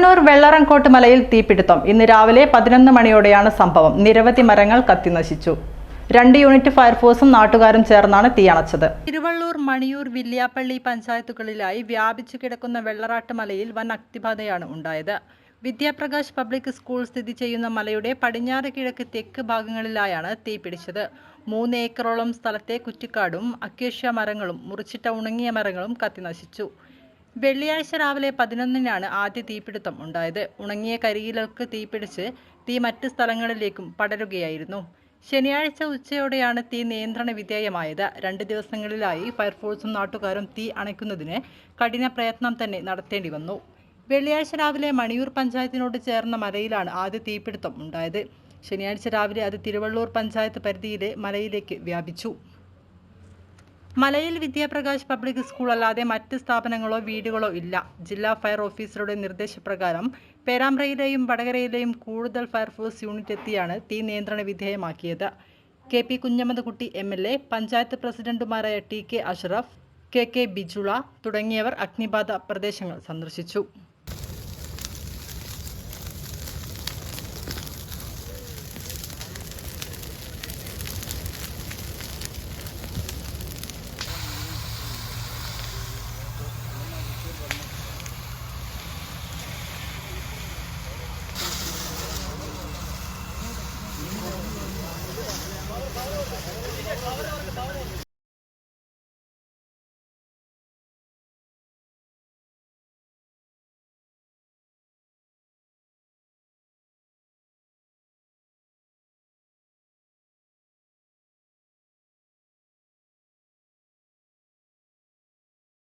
തിരുവണ്ണൂർ വെള്ളറങ്കോട്ട് മലയിൽ തീപിടുത്തം. ഇന്ന് രാവിലെ പതിനൊന്ന് മണിയോടെയാണ് സംഭവം. നിരവധി മരങ്ങൾ കത്തിനശിച്ചു രണ്ട് യൂണിറ്റ് ഫയർഫോഴ്സും നാട്ടുകാരും ചേർന്നാണ് തീയണച്ചത് തിരുവള്ളൂർ മണിയൂർ വില്യാപ്പള്ളി പഞ്ചായത്തുകളിലായി വ്യാപിച്ചു കിടക്കുന്ന വെള്ളറാട്ട് മലയിൽ വൻ അഗ്നിബാധയാണ് ഉണ്ടായത്. വിദ്യാപ്രകാശ് പബ്ലിക് സ്കൂൾ സ്ഥിതി ചെയ്യുന്ന മലയുടെ പടിഞ്ഞാറ് കിഴക്ക് തെക്ക് ഭാഗങ്ങളിലായാണ് തീ പിടിച്ചത്. മൂന്ന് ഏക്കറോളം സ്ഥലത്തെ കുറ്റിക്കാടും അക്വേഷ്യ മരങ്ങളും മുറിച്ചിട്ട ഉണങ്ങിയ മരങ്ങളും കത്തിനശിച്ചു വെള്ളിയാഴ്ച രാവിലെ പതിനൊന്നിനാണ് ആദ്യ തീപിടുത്തം ഉണ്ടായത്. ഉണങ്ങിയ കരിയിലൊക്കെ തീപിടിച്ച് തീ മറ്റ് സ്ഥലങ്ങളിലേക്കും പടരുകയായിരുന്നു. ശനിയാഴ്ച ഉച്ചയോടെയാണ് തീ നിയന്ത്രണ വിധേയമായത്. രണ്ട് ദിവസങ്ങളിലായി ഫയർഫോഴ്സും നാട്ടുകാരും തീ അണയ്ക്കുന്നതിന് കഠിന പ്രയത്നം തന്നെ നടത്തേണ്ടി വന്നു. വെള്ളിയാഴ്ച രാവിലെ മണിയൂർ പഞ്ചായത്തിനോട് ചേർന്ന മലയിലാണ് ആദ്യ തീപിടുത്തം ഉണ്ടായത്. ശനിയാഴ്ച രാവിലെ അത് തിരുവള്ളൂർ പഞ്ചായത്ത് പരിധിയിലെ മലയിലേക്ക് വ്യാപിച്ചു. മലയിൽ വിദ്യാപ്രകാശ് പബ്ലിക് സ്കൂൾ അല്ലാതെ മറ്റ് സ്ഥാപനങ്ങളോ വീടുകളോ ഇല്ല. ജില്ലാ ഫയർ ഓഫീസറുടെ നിർദ്ദേശപ്രകാരം പേരാമ്പ്രയിലെയും വടകരയിലെയും കൂടുതൽ ഫയർഫോഴ്സ് യൂണിറ്റ് എത്തിയാണ് തീ നിയന്ത്രണ വിധേയമാക്കിയത്. K P Kunhammad M L A panchayat പ്രസിഡന്റുമാരായ T K Ashraf K K Bijula തുടങ്ങിയവർ അഗ്നിബാധ പ്രദേശങ്ങൾ സന്ദർശിച്ചു.